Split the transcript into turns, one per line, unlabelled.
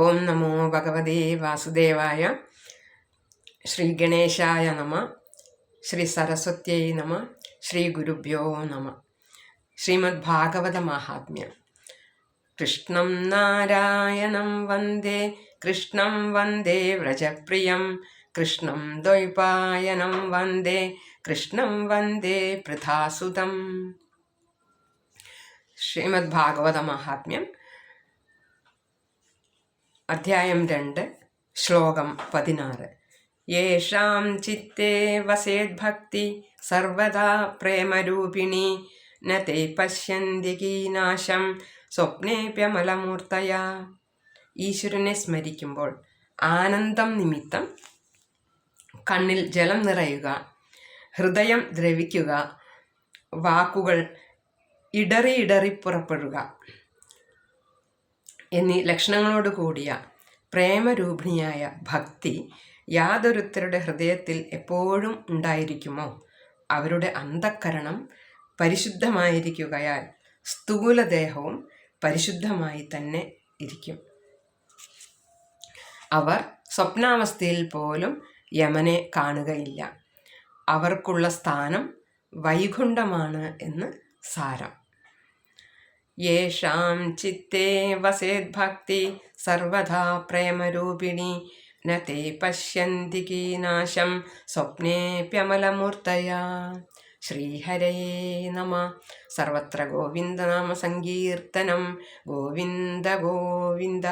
ഓം നമോ ഭഗവതേ വാസുദേവായ ശ്രീ ഗണേശായ നമ ശ്രീ സരസ്വത്യൈ നമ ശ്രീ ഗുരുഭ്യോ നമ. ശ്രീമദ് ഭാഗവത മഹാത്മ്യം. കൃഷ്ണം നാരായണം വന്ദേ കൃഷ്ണം വന്ദേ വ്രജപ്രിയം കൃഷ്ണം ദ്വൈപായനം വന്ദേ കൃഷ്ണം വന്ദേ പൃഥാസുതം ശ്രീമദ് ഭാഗവത മഹാത്മ്യം. അധ്യായം രണ്ട് ശ്ലോകം പതിനാറ്. യേഷാം ചിത്തേ വസേദ്ഭക്തി സർവദാ പ്രേമരൂപിണി ന പശ്യന്തി കീനാശം സ്വപ്നേപ്യമലമൂർത്തയ. ഈശ്വരനെ സ്മരിക്കുമ്പോൾ ആനന്ദം നിമിത്തം കണ്ണിൽ ജലം നിറയുക ഹൃദയം ദ്രവിക്കുക വാക്കുകൾ ഇടറി ഇടറി പുറപ്പെടുക. എന്നീ ലക്ഷണങ്ങളോട് കൂടിയ പ്രേമരൂപിണിയായ ഭക്തി യാതൊരുത്തരുടെ ഹൃദയത്തിൽ എപ്പോഴും ഉണ്ടായിരിക്കുമോ? അവരുടെ അന്ധക്കരണം പരിശുദ്ധമായിരിക്കുകയാൽ സ്ഥൂലദേഹവും പരിശുദ്ധമായി തന്നെ ഇരിക്കും. അവർ സ്വപ്നാവസ്ഥയിൽ പോലും യമനെ കാണുകയില്ല. അവർക്കുള്ള സ്ഥാനം വൈകുണ്ഠമാണ് എന്ന് സാരം. യേഷാം ചിത്തേ വസേദ്ഭക്തി സർവധാ പ്രേമരൂപിണി ന തേ പശ്യന്തി കീനാശം സ്വപ്നേപ്യമലമൂർത്തയാ ശ്രീഹരേ നമ സർവത്ര ഗോവിന്ദനാമ സങ്കീർത്തനം ഗോവിന്ദ ഗോവിന്ദ